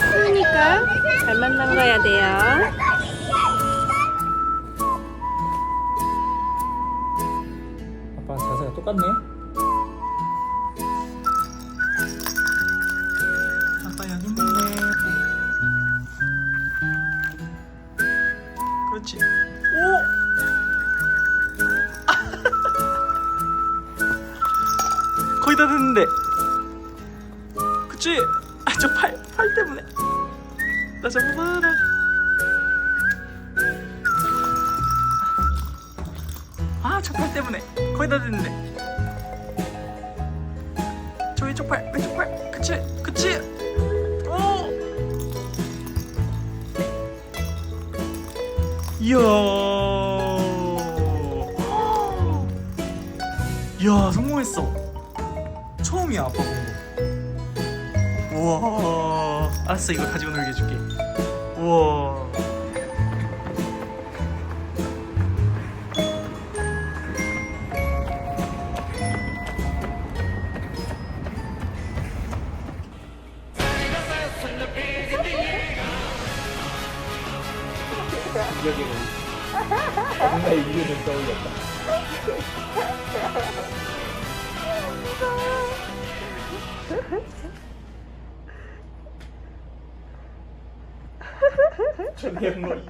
그러니까 잘 만난 거야 돼요. 아빠 자세가 똑같네. 됐는데. 그치? 아, 저 팔, 팔 때문에. 나 잡아봐라. 아, 저 팔 때문에. 거의 다 됐는데. 저 왼쪽 팔, 왼쪽 팔. 그치? 그치? 오! 이야. 이야, 성공했어. 처음이야, 아빠 본 거. 우와. 알았어, 이거 가지고 놀게 해줄게. 우와. 정말 이기는 떠올렸다. 전현무이.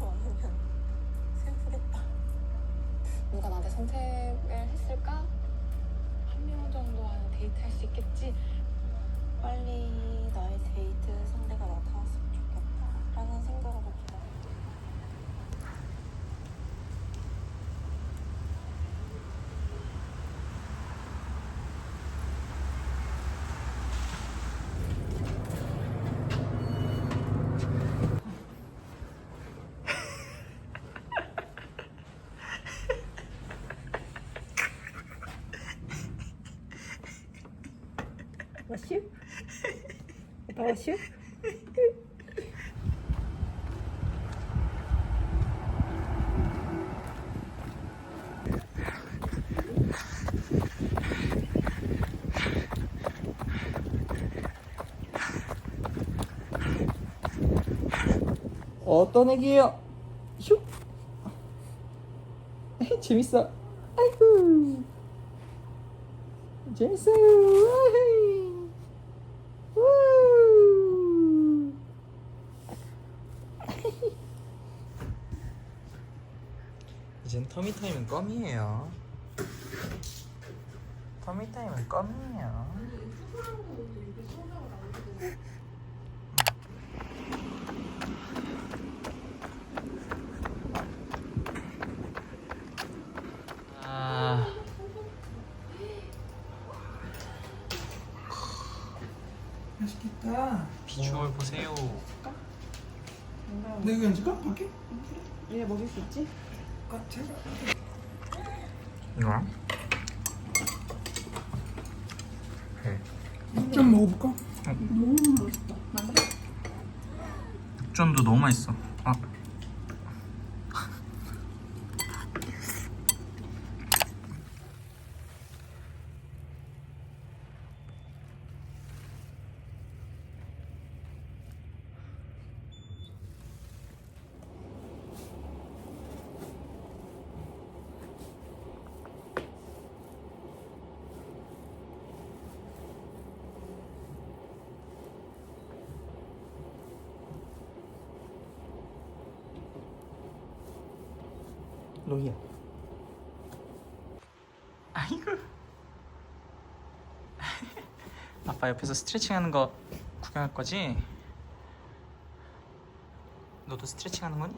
완전 슬프겠다. 누가 나한테 선택을 했을까? 한 명 정도 하는 데이트 할 수 있겠지? 빨리 나의 데이트 상대가 나타났으면 좋겠다. 라는 생각으로 기다려. 워슈? 오빠 워슈? 어떤 애기예요? 슉. 재밌어. 아이고. 재밌어요. 아이. 우. 터미타임은 껌이에요. 터미타임은 껌이에요. 아. 맛있겠다. 비주얼 보세요. 내가 앉을까? 밖에? 얘 먹을 수 있지? 아, 제가. 이거야? 네. 좀 먹어볼까? 육전도 너무 맛있어. 아. 로이야. 아이고. 아빠 옆에서 스트레칭 하는 거 구경할 거지? 너도 스트레칭 하는 거니?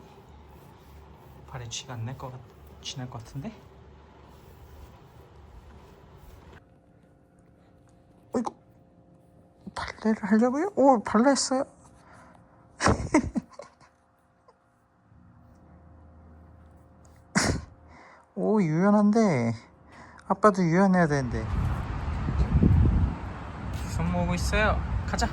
발에 쥐가 안 날것 같, 쥐날 것 같은데? 어이구 발레를 하려고요? 오 발레 했어요? 오 유연한데 아빠도 유연해야 되는데. 손 모으고 있어요. 가자.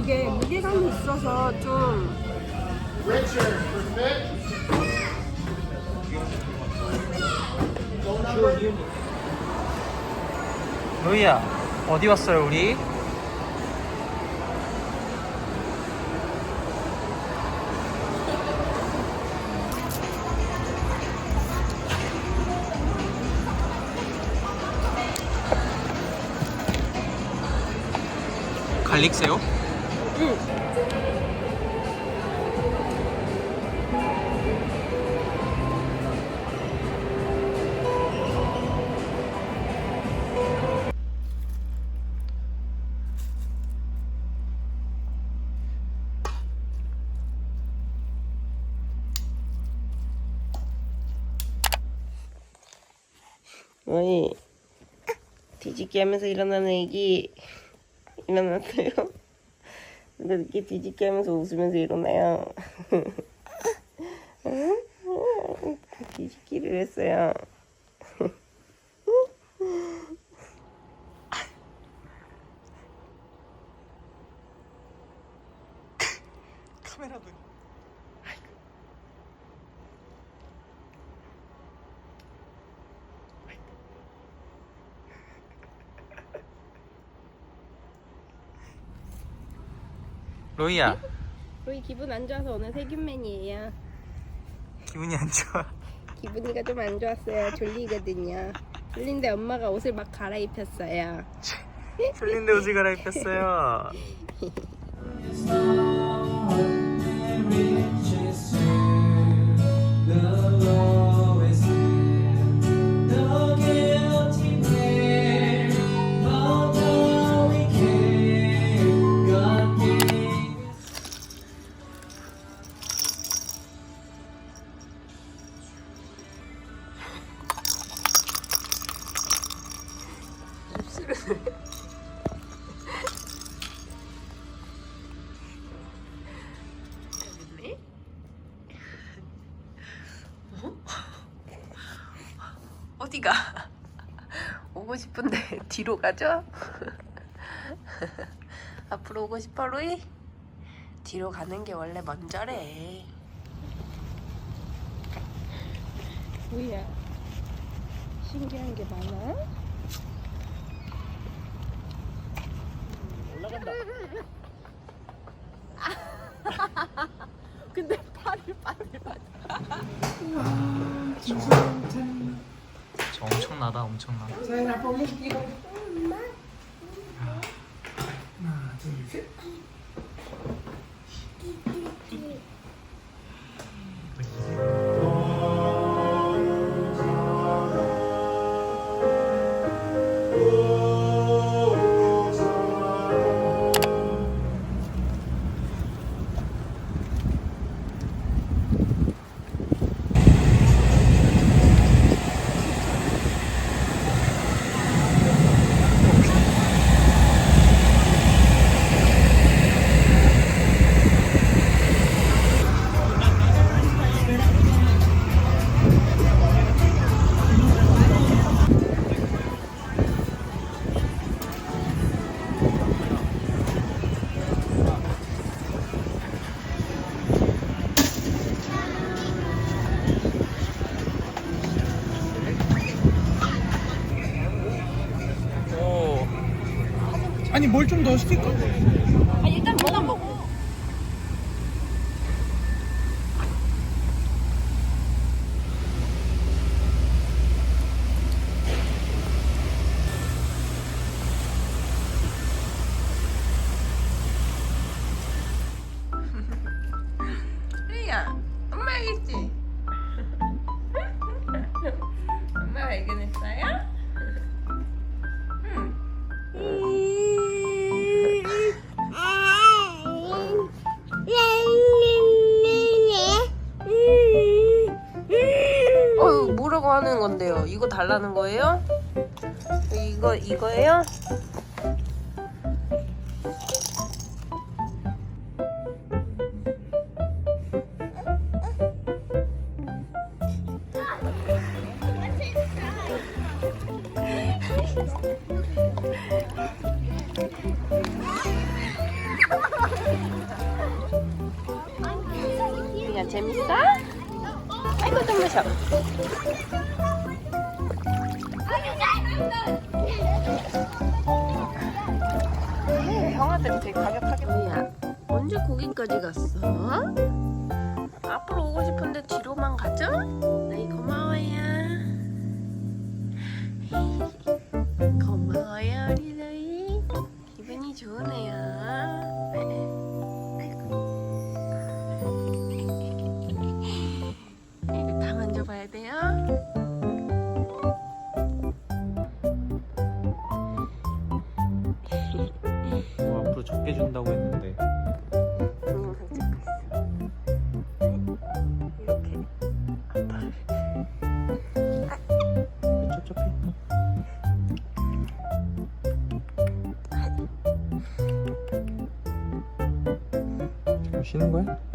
이게 무게감이 있어서 좀 로이야 어디 왔어요 우리? 갈릭새우? 어이 뒤집기 하면서 일어나는 애기 일어났어요? 근데 이렇게 뒤집기 하면서 웃으면서 일어나요 응? 뒤집기를 했어요 로이야. 로이 기분 안 좋아서 오늘 세균맨이에요. 기분이 안 좋아. 기분이가 좀 안 좋았어요. 졸리거든요. 졸린데 엄마가 옷을 막 갈아입혔어요. 졸린데 옷을 갈아입혔어요 어디가? 오고 싶은데 뒤로 가죠? 앞으로 오고 싶어 로이? 뒤로 가는 게 원래 먼저래 로이야 신기한 게 많아? 올라간다. 근데 빠를 저 엄청나다 엄청나. 자연아 보기 이거 하나 둘셋 아니 뭘 좀 더 시킬까? 아일 뭐예요? 이거 달라는 거예요? 이거 이거예요? 그냥 재밌어? 아이고 좀 마셔. 네, 형아들이 되게 가격하겠네. 언제 거기까지 갔어? 앞으로 오고 싶은데 뒤로만 가죠? 10%로 적게 준다고 했는데 이렇게 아빠를 아. 쩝쩝해 아. 쉬는 거야?